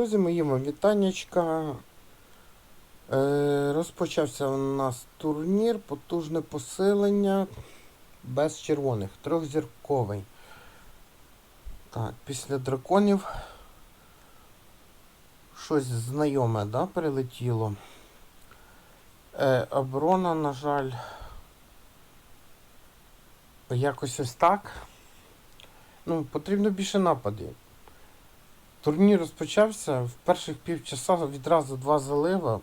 Друзі мої, вам вітаннячка. Е, розпочався у нас турнір, потужне посилення без червоних, трьохзірковий. Так, після драконів щось знайоме, да, прилетіло. Е, оборона, на жаль, якось ось так. Ну, потрібно більше нападів. Турнір розпочався, в перших півчаса відразу два залива.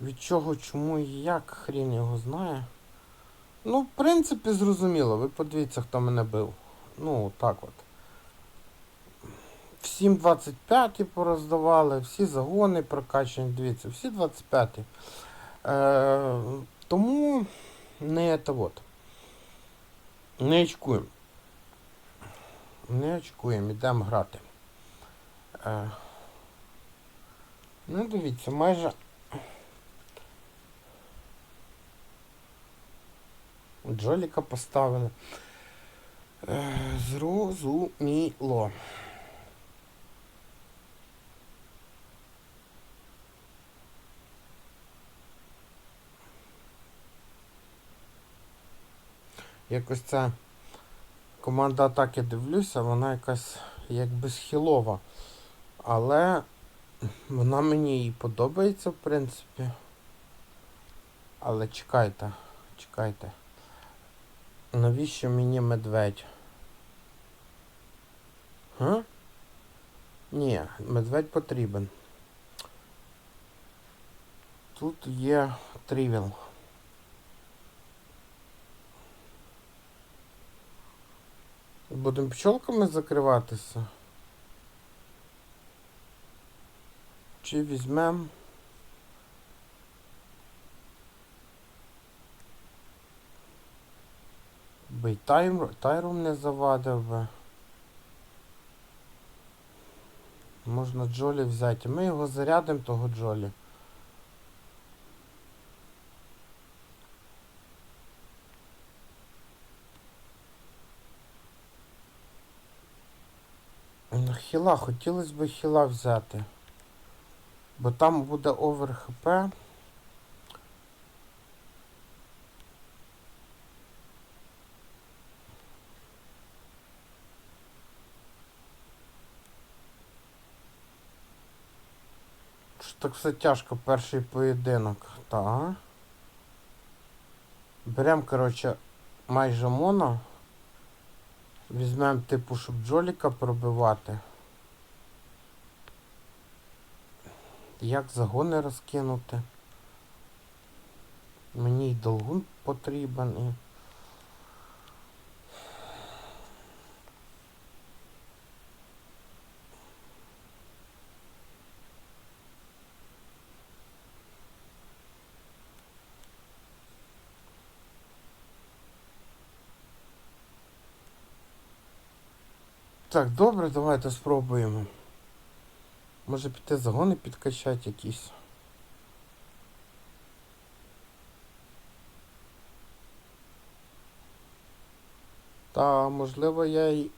Від чого, чому і як, хрін його знає. Ну, в принципі, зрозуміло. Ви подивіться, хто мене бив. Ну, так от. Всім 25-ті пороздавали, всі загони прокачані, дивіться, всі 25. Е, тому не от. Не очкуємо. Не очкуємо, йдемо грати. Е, ну, дивіться, майже. Джоліка поставили. Е, зрозуміло. Якось ця команда атаки дивлюся, вона якась якби схилова. Але вона мені і подобається, в принципі. Але чекайте, чекайте. Навіщо мені медведь? Га? Ні, медведь потрібен. Тут є трівіл. Будемо пчолками закриватися. Чи візьмем? Би тайм, тайрум не завадив би. Можна Джолі взяти. Ми його зарядимо, того Джолі. На Хіла, хотілося б хіла взяти. Бо там буде овер ХП. Так все тяжко, перший поєдинок. Так. Берем, коротше, майже моно. Візьмемо типу, щоб джоліка пробивати. Як загони розкинути? Мені й долгун потрібен і. Так, добре, давайте спробуємо. Може піти загони підкачати якісь. Та, можливо, я й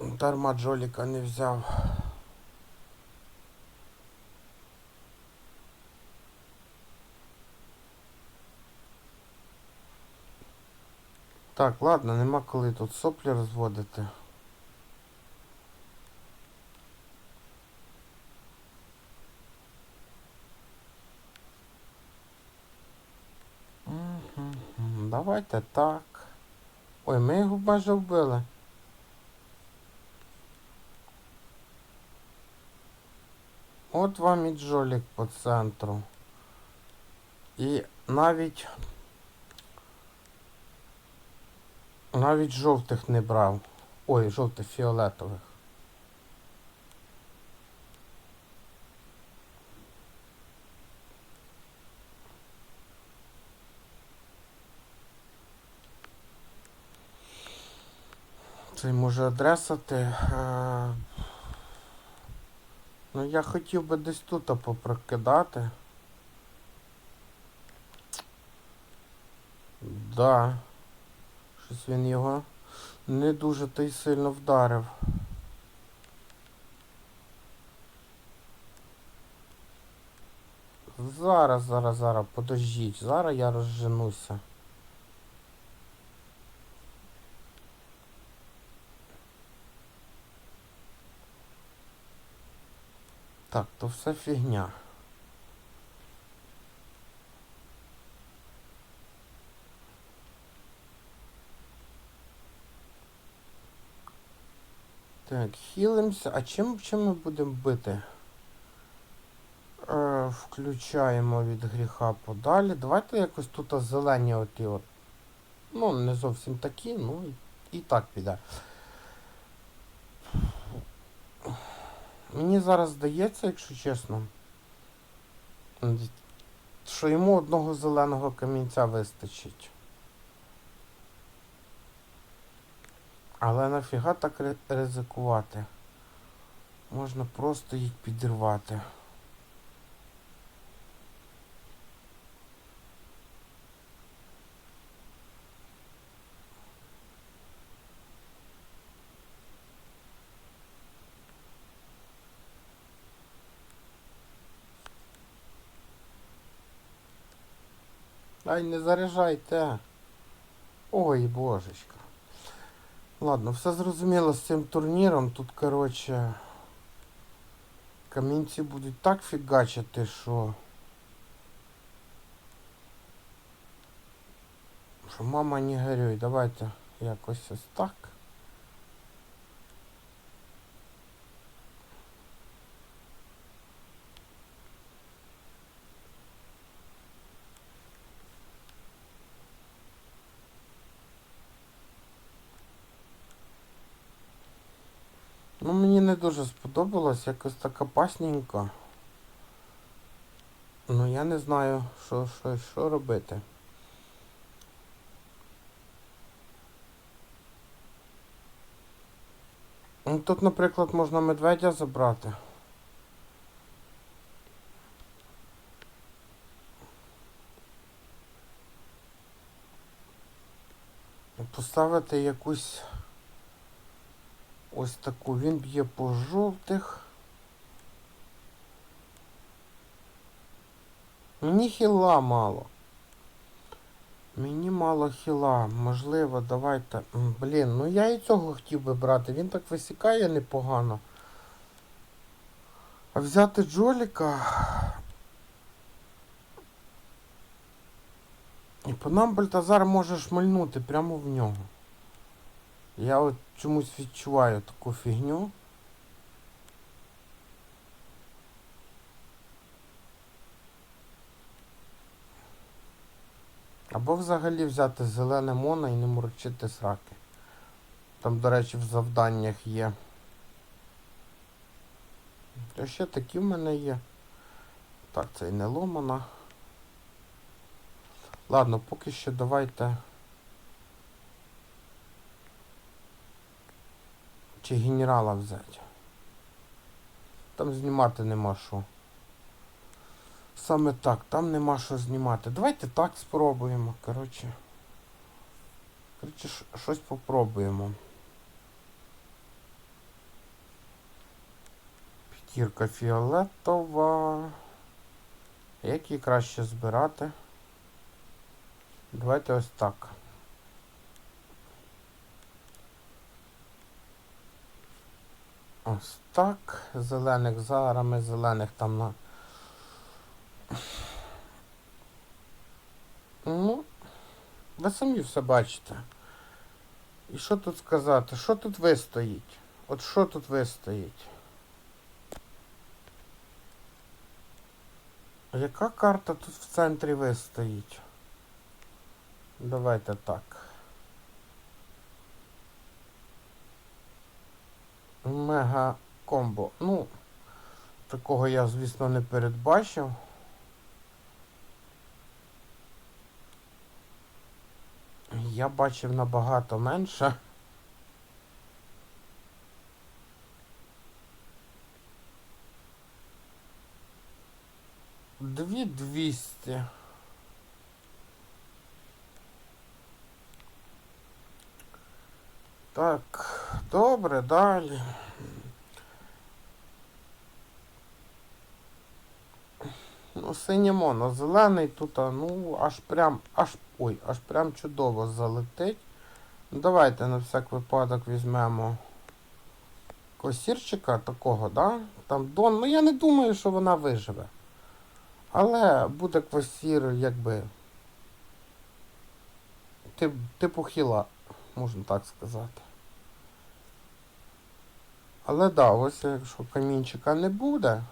дарма Джоліка не взяв. Так, ладно, нема коли тут соплі розводити. Давайте так. Ой, ми його майже вбили. От вам і Джолік по центру. І навіть навіть жовтих не брав. Ой, жовтих фіолетових. Це може адресати. Е, ну я хотів би десь тут попрокидати. Да. Щось він його не дуже то й сильно вдарив. Зараз, зараз, зараз, подождіть, зараз я розженуся. Так, то все фігня. Так, хілимося. А чим, чим ми будемо бити? Е, включаємо від гріха подалі. Давайте якось тут зелені оті от. Ну, не зовсім такі, ну і, так піде. Мені зараз здається, якщо чесно, що йому одного зеленого камінця вистачить. Але нафіга так ризикувати? Можна просто їх підірвати. Ай, не заряджайте. Ой, божечка. Ладно, все зрозуміло з цим турніром. Тут, коротше, камінці будуть так фігачити, що. Що мама не горюй. Давайте якось ось так. Ну, мені не дуже сподобалось, якось так опасненько. Ну, я не знаю, що, що, що робити. Ну, тут, наприклад, можна медведя забрати. Поставити якусь ось таку. Він б'є по жовтих. Мені хіла мало. Мені мало хіла. Можливо, давайте. Блін, ну я і цього хотів би брати. Він так висікає непогано. А взяти Джоліка. І по нам Бальтазар може шмальнути прямо в нього. Я от чомусь відчуваю таку фігню. Або взагалі взяти зелене моно і не морочити сраки. Там, до речі, в завданнях є. То ще такі в мене є. Так, це і не ломана. Ладно, поки що давайте. Чи генерала взяти. Там знімати нема що. Саме так, там нема що знімати. Давайте так спробуємо, коротше. Коротше, щось попробуємо. П'ятірка фіолетова. Як її краще збирати? Давайте ось так. Ось так. Зелених зараз ми зелених там на. Ну, ви самі все бачите. І що тут сказати? Що тут вистоїть? От що тут вистоїть? Яка карта тут в центрі вистоїть? Давайте так. Мега комбо. Ну, такого я, звісно, не передбачив. Я бачив набагато менше. Дві двісті. Так, добре, далі. Ну, синє зелений тут, ну, аж прям, аж, ой, аж прям чудово залетить. Ну, давайте на всяк випадок візьмемо косірчика такого, да? Там Дон, ну я не думаю, що вона виживе. Але буде квасір, якби. Тип, типу хіла, можна так сказати. Але да, ось якщо камінчика не буде.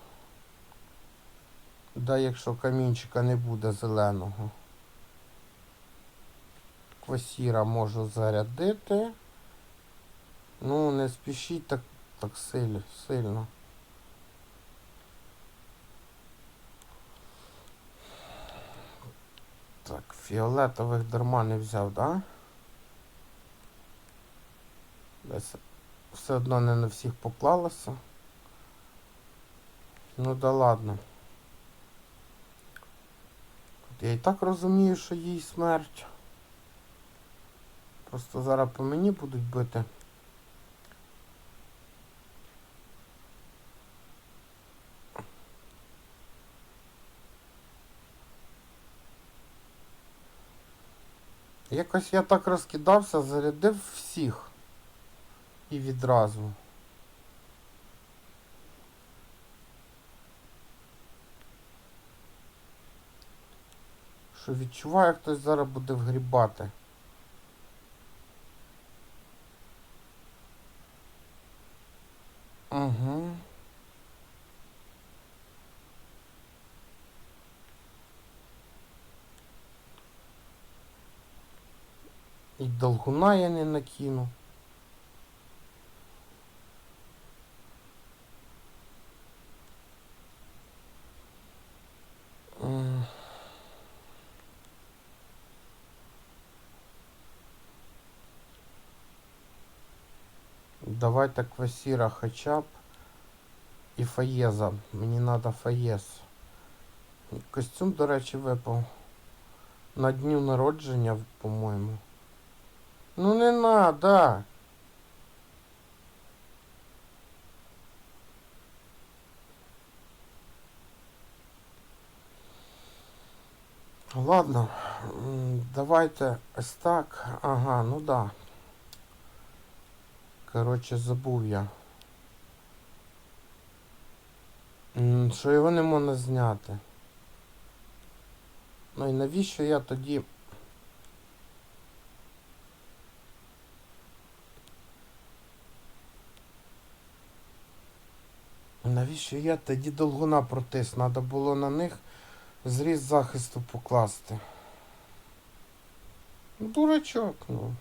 Да, якщо камінчика не буде зеленого. Квасіра можу зарядити. Ну, не спішіть так, так сильно, сильно. Так, фіолетових дарма не взяв, да? Десь все одно не на всіх поклалося. Ну да ладно. Я і так розумію, що їй смерть. Просто зараз по мені будуть бити. Якось я так розкидався, зарядив всіх. І відразу. Що відчуваю, хтось зараз буде вгрібати. Угу. І долгуна я не накину. Давайте квасіра хоча б і фаєза. Мені треба фаєз. Костюм, до речі, випав. На дню народження, по-моєму. Ну не надо. Ладно, давайте ось так. Ага, ну да. Коротше, забув я. Що його не можна зняти. Ну і навіщо я тоді. Навіщо я тоді долгуна протис? Треба було на них зріз захисту покласти. Дурачок, ну.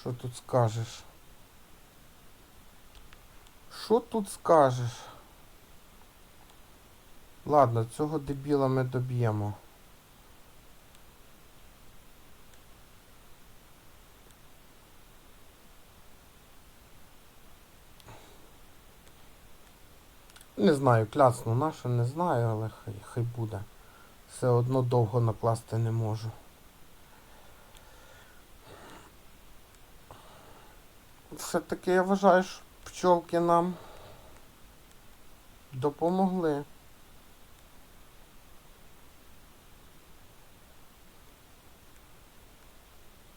Що тут скажеш? Що тут скажеш? Ладно, цього дебіла ми доб'ємо. Не знаю, клясну нашу, не знаю, але хай, хай буде. Все одно довго накласти не можу. Все-таки я вважаю, що пчолки нам допомогли.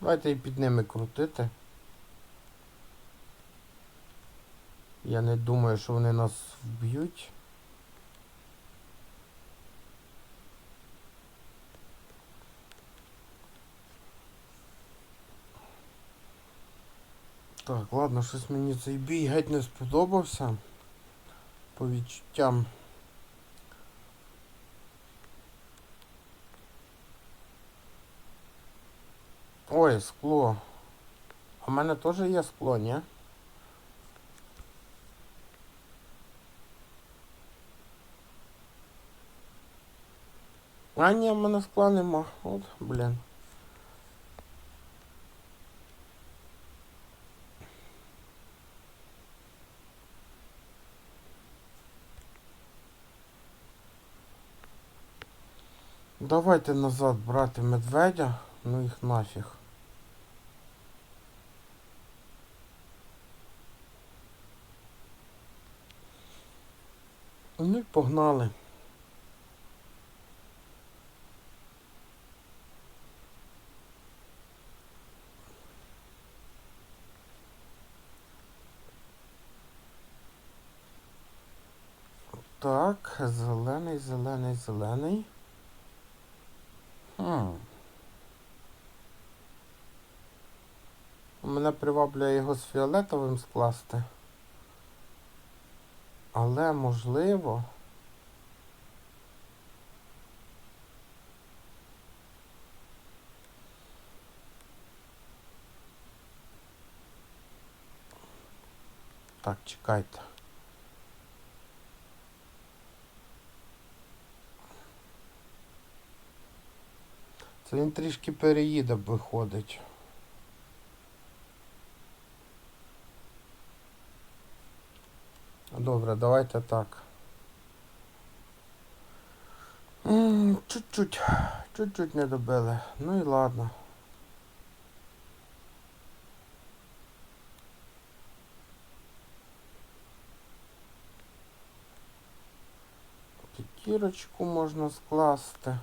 Давайте і під ними крутити. Я не думаю, що вони нас вб'ють. Так, ладно, щось мені цей бій геть не сподобався. По відчуттям. Ой, скло. А в мене теж є скло, ні? А ні, в мене скла нема. От, блін. Давайте назад брати медведя, ну їх нафіг. Ну і погнали. Так, зелений, зелений, зелений. Хм. Мене приваблює його з фіолетовим скласти. Але можливо. Так, чекайте. Це він трішки переїде, виходить. Добре, давайте так. Чуть-чуть, чуть-чуть не добили. Ну і ладно. П'ятірочку можна скласти.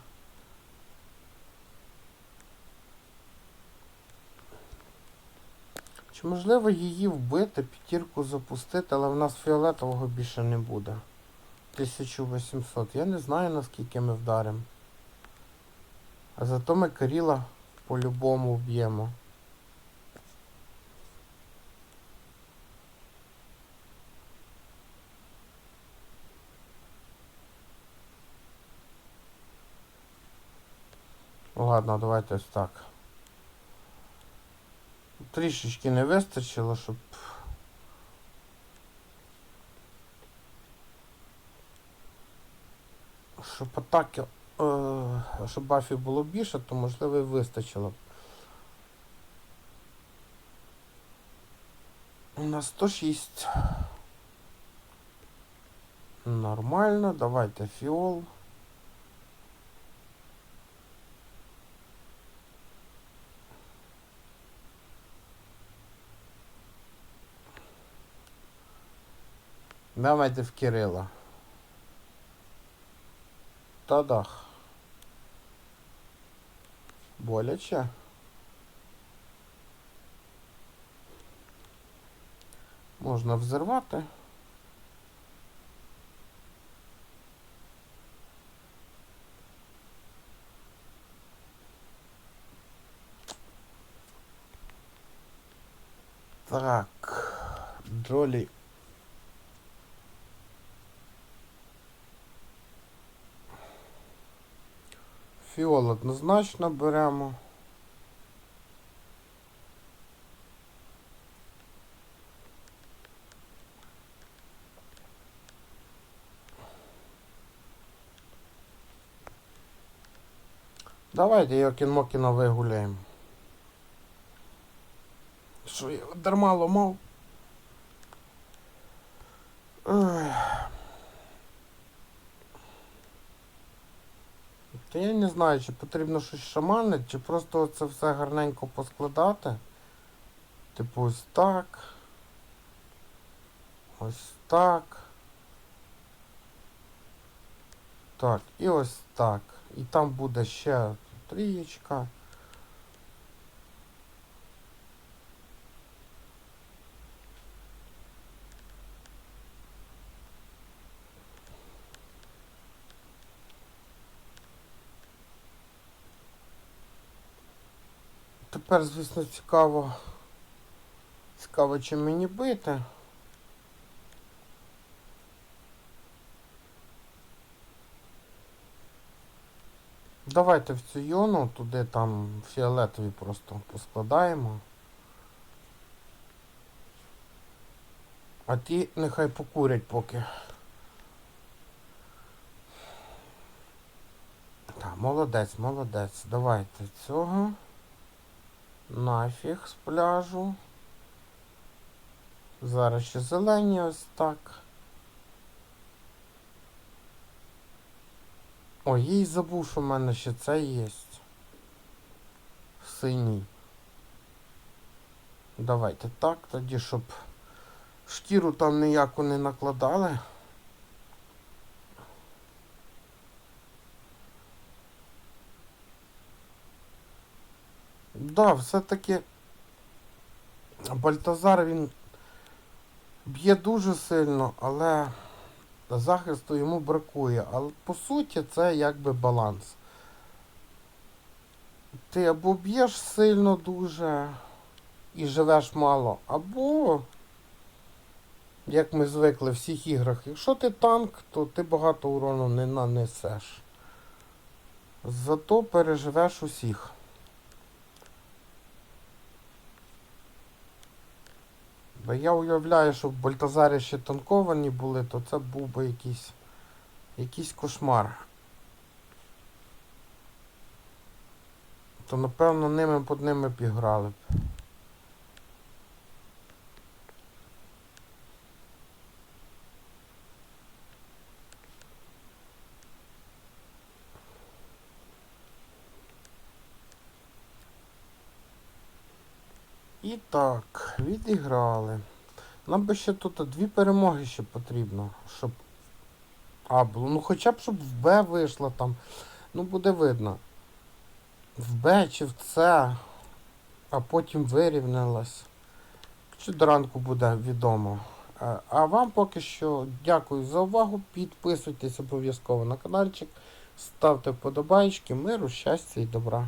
Чи можливо її вбити, п'ятірку запустити, але в нас фіолетового більше не буде. 1800. Я не знаю наскільки ми вдаримо. А зато ми Каріла по-любому вб'ємо. Ладно, давайте ось так. Трішечки не вистачило, щоб. Щоб атаки. Е, щоб бафів було більше, то можливо і вистачило б. У нас 106. Нормально, давайте фіол. Давайте в Кирила. Тадах. Боляче. Можна взорвати. Так, Джолі. Фіол однозначно беремо. Давайте Йокін Мокіна вигуляємо. Що я дарма ломав? Ой. Та я не знаю, чи потрібно щось шаманити, чи просто це все гарненько поскладати. Типу ось так. Ось так. Так, і ось так. І там буде ще трієчка. Тепер, звісно, цікаво. Цікаво, чим мені бити. Давайте в цю йону, туди там фіолетові просто поскладаємо. А ті нехай покурять поки. Так, молодець, молодець. Давайте цього. Нафіг з пляжу. Зараз ще зелені ось так. Ой, їй забув, що в мене ще це є. Синій. Давайте так, тоді, щоб шкіру там ніяку не накладали. Да, все-таки Бальтазар він б'є дуже сильно, але захисту йому бракує. Але по суті це якби баланс. Ти або б'єш сильно дуже і живеш мало, або, як ми звикли в всіх іграх, якщо ти танк, то ти багато урону не нанесеш. Зато переживеш усіх. Бо я уявляю, що в Бальтазарі ще танковані були, то це був би якийсь, якийсь кошмар. То напевно ними під ними б іграли б. І так, відіграли. Нам би ще тут дві перемоги ще потрібно, щоб. А, було. Ну хоча б щоб в Б вийшло там. Ну буде видно. В Б чи в С, а потім вирівнялась. Чи до ранку буде відомо. Е, А вам поки що дякую за увагу. Підписуйтесь обов'язково на каналчик, ставте вподобайки, миру, щастя і добра.